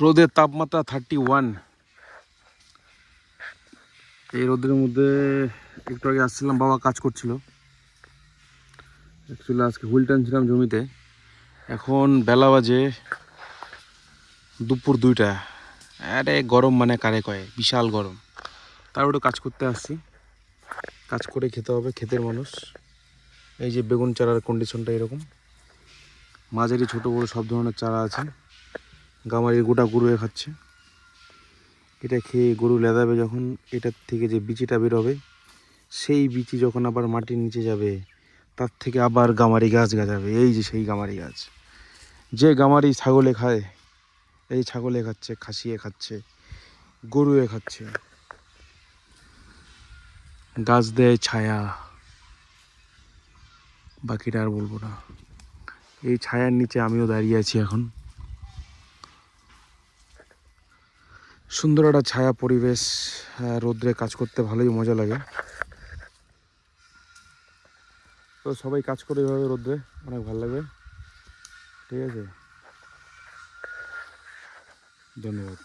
রোদের তাপমাত্রা thirty one এই রোদের মধ্যে একটু আগে আসছিলাম, বাবা কাজ করছিল। অ্যাকচুয়ালি আজকে হুইল টানছিলাম জমিতে। এখন বেলা বাজে দুপুর দুইটা। আরে গরম মানে কারে কয়ে? বিশাল গরম। তারপরে কাজ করতে আসছি। কাজ করে খেতে হবে, ক্ষেতের মানুষ। এই যে বেগুন চারার কন্ডিশনটা এরকম। মাঝারি, ছোট, বড় সব ধরনের চারা আছে। গামারির গোটা গরু খাচ্ছে। এটা খেয়ে গরু লেদাবে যখন, এটার থেকে যে বিচিটা বেরোবে, সেই বিচি যখন আবার মাটির নিচে যাবে, তার থেকে আবার গামারি গাছ গাছাবে এই যে সেই গামারি গাছ। যে গামারি ছাগলে খায়, এই ছাগলে খাচ্ছে খাসিয়ে খাচ্ছে গরুয়ে খাচ্ছে। গাছ দেয় ছায়া। বাকিটা আর বলব না। এই ছায়ার নিচে আমিও দাঁড়িয়ে আছি এখন। সুন্দর একটা ছায়া পরিবেশ রোদ্রে কাজ করতে ভালোই মজা লাগে। তো সবাই কাজ করে এভাবে রোদ্রে, অনেক ভালো লাগবে। ঠিক আছে। ধন্যবাদ।